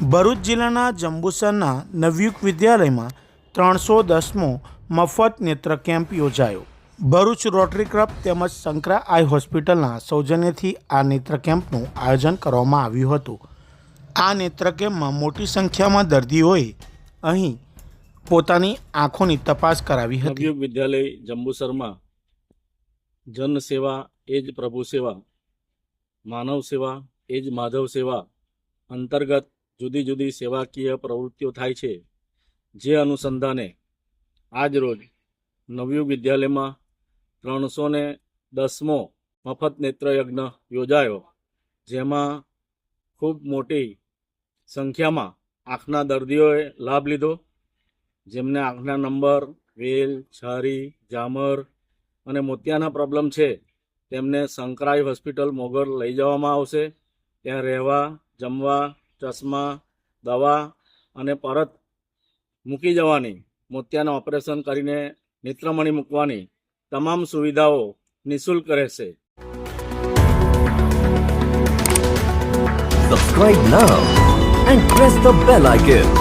ભરૂચ જિલ્લાના જંબુસરના નવયુગ વિદ્યાલયમાં ત્રણસો દસમો મફત નેત્ર કેમ્પ યોજાયો. ભરૂચ રોટરી ક્લબ તેમજ શંકરા આઈ હોસ્પિટલના સૌજન્યથી આ નેત્ર કેમ્પનું આયોજન કરવામાં આવ્યું હતું. આ નેત્ર કેમ્પમાં મોટી સંખ્યામાં દર્દીઓએ અહીં પોતાની આંખોની તપાસ કરાવી હતી. નવયુગ વિદ્યાલય જંબુસરમાં જન સેવા એ જ પ્રભુ સેવા, માનવ સેવા એ જ માધવ સેવા અંતર્ગત જુદી જુદી સેવાકીય પ્રવૃત્તિઓ થાય છે, જે અનુસંધાને આજ રોજ નવયુગ વિદ્યાલયમાં ત્રણસો ને દસમો મફત નેત્રયજ્ઞ યોજાયો, જેમાં ખૂબ મોટી સંખ્યામાં આંખના દર્દીઓએ લાભ લીધો, જેમને આંખના નંબર, વેલ, છારી, જામર અને મોતિયાના પ્રોબ્લેમ છે, તેમને સંકરાઈ હોસ્પિટલ મોગર લઈ જવામાં આવશે, ત્યાં રહેવા, જમવા ચશ્મા, દવા અને પરત મૂકી જવાની, મોતિયાનું ઓપરેશન કરીને નેત્રમણી મૂકવાની તમામ સુવિધાઓ નિઃશુલ્ક રહેશે subscribe now and press the bell icon.